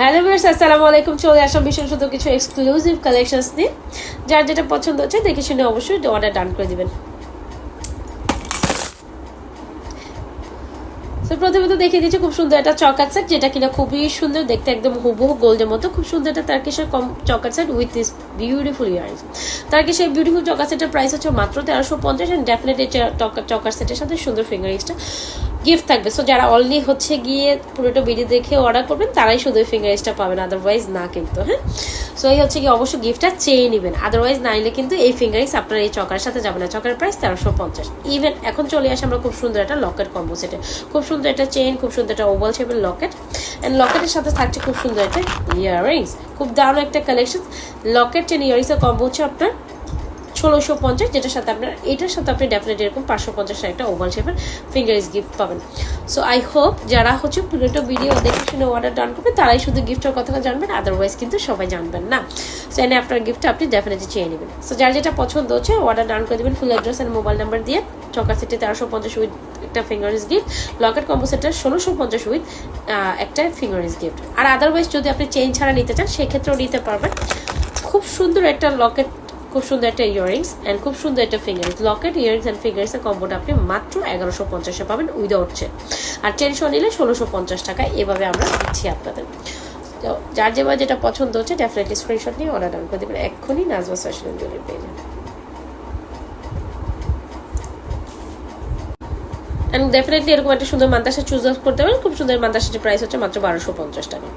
Hello viewers, আসসালামু আলাইকুম। চলে আসলাম ভীষণ সুন্দর কিছু এক্সক্লুসিভ কালেকশনস নিয়ে। যার যেটা পছন্দ হচ্ছে, দেখে শুনে অবশ্যই অর্ডার ডান করে দিবেন। তো প্রথমে তো দেখিয়ে দিচ্ছি, খুব সুন্দর একটা চকার সেট যেটা কিনা খুবই সুন্দর, দেখতে একদম হুবহু গোল্ডের মতো। খুব সুন্দর একটা তার্কিশের কম choker set with this beautiful earrings তার্কিশের beautiful choker সেটের প্রাইস হচ্ছে মাত্র তেরোশো পঞ্চাশ অ্যান্ড ডেফিনেটলি চকার সেটের সাথে সুন্দর ফিঙ্গারিংসটা গিফট থাকবে। সো যারা অনলি হচ্ছে গিয়ে পুরোটা ভিডিও দেখে অর্ডার করবেন, তারাই শুধু ফিঙ্গারিংসটা পাবেন আদারওয়াইজ না কিন্তু হ্যাঁ? সো এই হচ্ছে কি অবশ্যই গিফটটা চেয়ে নেবেন। আদারওয়াইজ না নিলে কিন্তু এই ফিঙ্গারিংস আপনার এই চকার সাথে যাবে না। চকার প্রাইস তেরোশো পঞ্চাশ। ইভেন এখন চলে আসে আমরা খুব সুন্দর একটা লকেট কম্বো সেটে খুব সুন্দর একটা চেইন খুব সুন্দর একটা ওভাল শেপের লকেট অ্যান্ড লকেটের সাথে থাকছে খুব সুন্দর একটা ইয়াররিংস খুব দারুণ একটা কালেকশন লকেট চেন ইয়ারিংসের কম্বো হচ্ছে আপনার ষোলোশো পঞ্চাশ, যেটার সাথে আপনার এটার সাথে আপনি ডেফিনেটলি এরকম পাঁচশো পঞ্চাশের একটা ওভাল শেপের ফিঙ্গারিংস গিফট পাবেন। সো আই হোপ যারা হচ্ছে পুরোটা ভিডিও দেখে শুনে অর্ডার ডান করবে, তারাই শুধু গিফটের কথাটা জানবেন আদারওয়াইজ কিন্তু সবাই জানবেন না। সো এনে আপনার গিফটটা আপনি ডেফিনেটলি চেয়ে নেবেন। সো যার যেটা পছন্দ হচ্ছে অর্ডার ডান করে দেবেন full address and mobile number দিয়ে। চকা সেটে তেরোশো পঞ্চাশ উইথ একটা ফিঙ্গারিংস গিফট লকেট কম্বো সেটটা ষোলোশো পঞ্চাশ উইথ একটা ফিঙ্গারিংস গিফট আর আদারওয়াইজ যদি আপনি চেইন ছাড়া নিতে চান, সেক্ষেত্রেও নিতে পারবেন। খুব সুন্দর একটা লকেট খুব সুন্দর একটা ইয়ারিংস অ্যান্ড খুব সুন্দর একটা finger rings locket earrings and ফিঙ্গারিংসের কম্বোটা আপনি মাত্র এগারোশো পঞ্চাশে পাবেন উইদাউট চেন আর টেনশন নিলে ষোলোশো পঞ্চাশ টাকা, এভাবে আমরা দিচ্ছি আপনাদের। তো যার যেবার যেটা পছন্দ হচ্ছে ডেফিনেটলি স্ক্রিনশট নিয়ে অর্ডার ডান করে দেবেন। এক্ষুনি নাজমা ফ্যাশন জুয়েলারি পেয়ে অ্যান্ড ডেফিনেটলি এরকম একটা সুন্দর মান্তাসা চুজ করতে পারেন। খুব সুন্দর মান্তাসাটির প্রাইস হচ্ছে মাত্র বারোশো পঞ্চাশ টাকা।